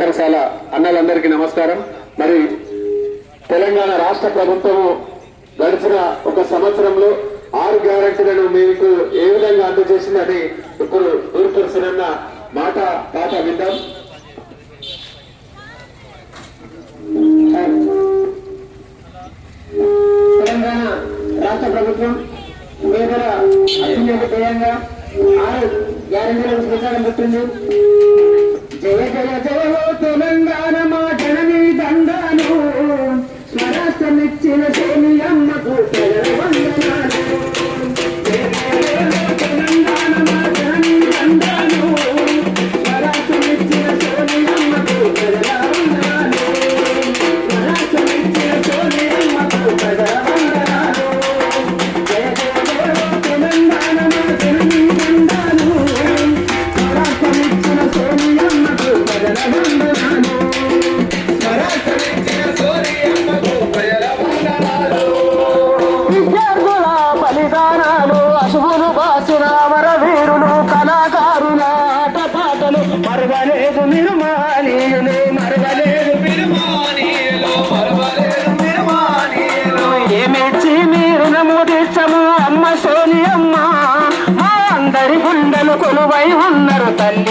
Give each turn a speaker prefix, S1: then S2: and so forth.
S1: ఘంటరసాల అన్నలందరికీ నమస్కారం. మరి తెలంగాణ రాష్ట్ర ప్రభుత్వము గడిచిన ఒక సంవత్సరంలో ఆరు గ్యారెంటీలను మీకు ఏ విధంగా అందజేసిందని ఇప్పుడు దూరపరుసనన్న మాట పాట విందాం.
S2: తెలంగాణ రాష్ట్ర ప్రభుత్వం పేదల అత్యున్నత ధ్యేయంగా ఆరు గ్యారంటీలకు శ్రీకారం పెట్టింది జయ జయ జయ ಧರ್ಮದ మనము దేశము అమ్మ సోనియమ్మ. మా అందరి గుండెలు కొలువై ఉన్నారు తల్లి.